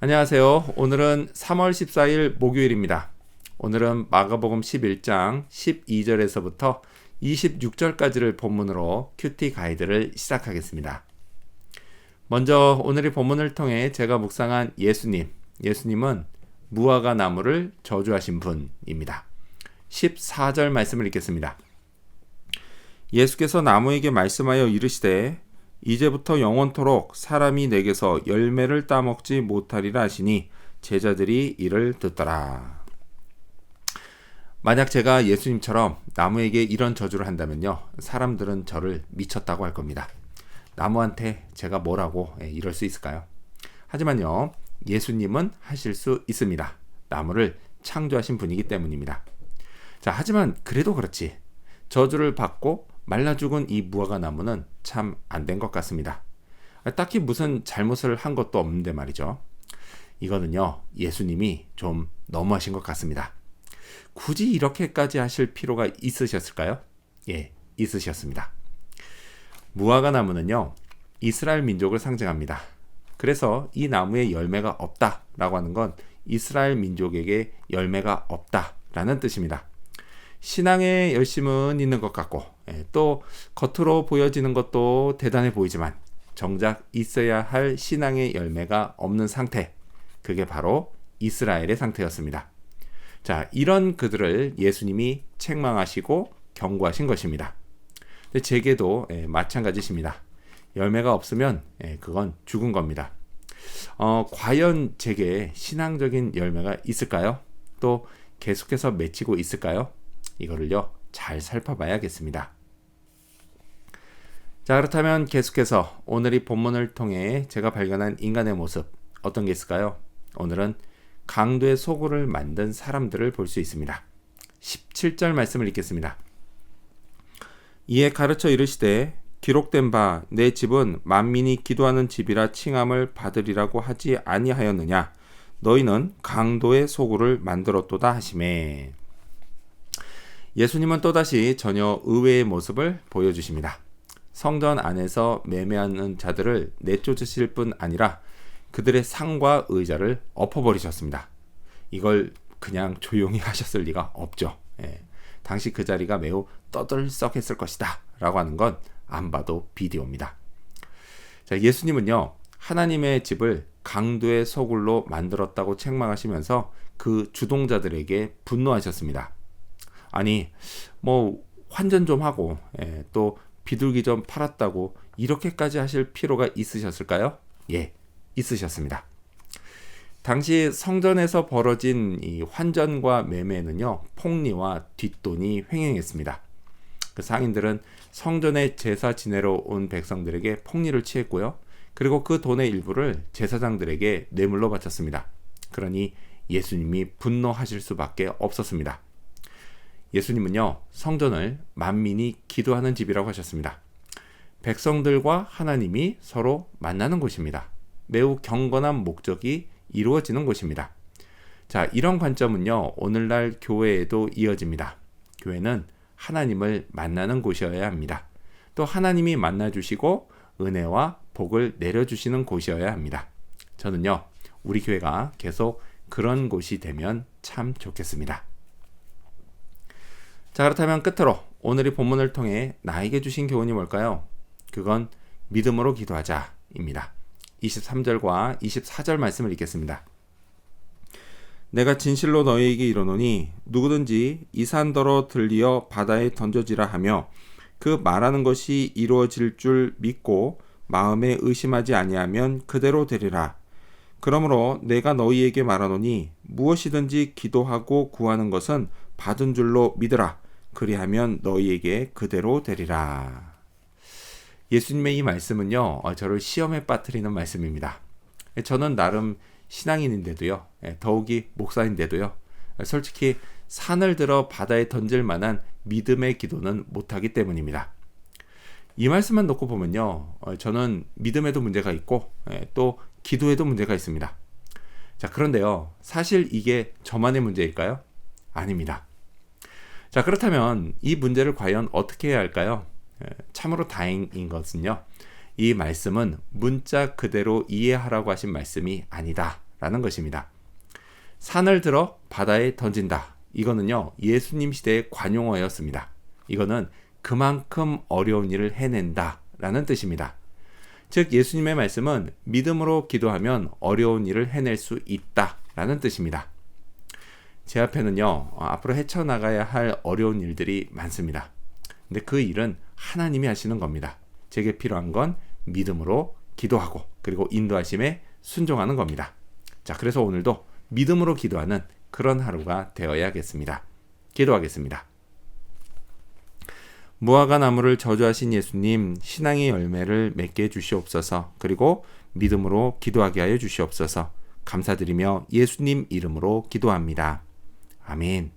안녕하세요. 오늘은 3월 14일 목요일입니다. 오늘은 마가복음 11장 12절에서부터 26절까지를 본문으로 큐티 가이드를 시작하겠습니다. 먼저 오늘의 본문을 통해 제가 묵상한 예수님, 예수님은 무화과 나무를 저주하신 분입니다. 14절 말씀을 읽겠습니다. 예수께서 나무에게 말씀하여 이르시되 이제부터 영원토록 사람이 내게서 열매를 따먹지 못하리라 하시니 제자들이 이를 듣더라. 만약 제가 예수님처럼 나무에게 이런 저주를 한다면요. 사람들은 저를 미쳤다고 할 겁니다. 나무한테 제가 뭐라고 예, 이럴 수 있을까요? 하지만요. 예수님은 하실 수 있습니다. 나무를 창조하신 분이기 때문입니다. 자, 하지만 그래도 그렇지. 저주를 받고 말라 죽은 이 무화과 나무는 참 안 된 것 같습니다. 딱히 무슨 잘못을 한 것도 없는데 말이죠. 이거는요, 예수님이 좀 너무하신 것 같습니다. 굳이 이렇게까지 하실 필요가 있으셨을까요? 예, 있으셨습니다. 무화과 나무는요, 이스라엘 민족을 상징합니다. 그래서 이 나무에 열매가 없다라고 하는 건 이스라엘 민족에게 열매가 없다라는 뜻입니다. 신앙의 열심은 있는 것 같고 예, 또 겉으로 보여지는 것도 대단해 보이지만 정작 있어야 할 신앙의 열매가 없는 상태 그게 바로 이스라엘의 상태였습니다. 자, 이런 그들을 예수님이 책망하시고 경고하신 것입니다. 제게도 예, 마찬가지십니다. 열매가 없으면 예, 그건 죽은 겁니다. 어, 과연 제게 신앙적인 열매가 있을까요? 또 계속해서 맺히고 있을까요? 이거를요, 잘 살펴봐야겠습니다. 자, 그렇다면 계속해서 오늘 이 본문을 통해 제가 발견한 인간의 모습, 어떤 게 있을까요? 오늘은 강도의 소굴을 만든 사람들을 볼 수 있습니다. 17절 말씀을 읽겠습니다. 이에 가르쳐 이르시되 기록된 바 내 집은 만민이 기도하는 집이라 칭함을 받으리라고 하지 아니하였느냐 너희는 강도의 소굴을 만들었도다 하심에 예수님은 또다시 전혀 의외의 모습을 보여주십니다. 성전 안에서 매매하는 자들을 내쫓으실 뿐 아니라 그들의 상과 의자를 엎어버리셨습니다. 이걸 그냥 조용히 하셨을 리가 없죠. 예. 당시 그 자리가 매우 떠들썩했을 것이다. 라고 하는 건 안 봐도 비디오입니다. 자, 예수님은요, 하나님의 집을 강도의 소굴로 만들었다고 책망하시면서 그 주동자들에게 분노하셨습니다. 아니 뭐 환전 좀 하고 예, 또 비둘기 좀 팔았다고 이렇게까지 하실 필요가 있으셨을까요? 예, 있으셨습니다. 당시 성전에서 벌어진 이 환전과 매매는요 폭리와 뒷돈이 횡행했습니다. 그 상인들은 성전에 제사 지내러 온 백성들에게 폭리를 취했고요. 그리고 그 돈의 일부를 제사장들에게 뇌물로 바쳤습니다. 그러니 예수님이 분노하실 수밖에 없었습니다. 예수님은요, 성전을 만민이 기도하는 집이라고 하셨습니다. 백성들과 하나님이 서로 만나는 곳입니다. 매우 경건한 목적이 이루어지는 곳입니다. 자, 이런 관점은요, 오늘날 교회에도 이어집니다. 교회는 하나님을 만나는 곳이어야 합니다. 또 하나님이 만나주시고 은혜와 복을 내려주시는 곳이어야 합니다. 저는요, 우리 교회가 계속 그런 곳이 되면 참 좋겠습니다. 자, 그렇다면 끝으로 오늘의 본문을 통해 나에게 주신 교훈이 뭘까요? 그건 믿음으로 기도하자입니다. 23절과 24절 말씀을 읽겠습니다. 내가 진실로 너희에게 이르노니 누구든지 이 산더러 들리어 바다에 던져지라 하며 그 말하는 것이 이루어질 줄 믿고 마음에 의심하지 아니하면 그대로 되리라. 그러므로 내가 너희에게 말하노니 무엇이든지 기도하고 구하는 것은 받은 줄로 믿으라. 그리하면 너희에게 그대로 되리라. 예수님의 이 말씀은요, 어, 저를 시험에 빠뜨리는 말씀입니다. 저는 나름 신앙인인데도요, 예, 더욱이 목사인데도요, 솔직히 산을 들어 바다에 던질 만한 믿음의 기도는 못하기 때문입니다. 이 말씀만 놓고 보면요, 어, 저는 믿음에도 문제가 있고, 예, 또 기도에도 문제가 있습니다. 자, 그런데요, 사실 이게 저만의 문제일까요? 아닙니다. 자, 그렇다면 이 문제를 과연 어떻게 해야 할까요? 참으로 다행인 것은요. 이 말씀은 문자 그대로 이해하라고 하신 말씀이 아니다. 라는 것입니다. 산을 들어 바다에 던진다. 이거는요, 예수님 시대의 관용어였습니다. 이거는 그만큼 어려운 일을 해낸다. 라는 뜻입니다. 즉, 예수님의 말씀은 믿음으로 기도하면 어려운 일을 해낼 수 있다. 라는 뜻입니다. 제 앞에는요, 어, 앞으로 헤쳐나가야 할 어려운 일들이 많습니다. 근데 그 일은 하나님이 하시는 겁니다. 제게 필요한 건 믿음으로 기도하고, 그리고 인도하심에 순종하는 겁니다. 자, 그래서 오늘도 믿음으로 기도하는 그런 하루가 되어야겠습니다. 기도하겠습니다. 무화과 나무를 저주하신 예수님, 신앙의 열매를 맺게 해 주시옵소서. 그리고 믿음으로 기도하게 하여 주시옵소서. 감사드리며 예수님 이름으로 기도합니다. 아멘.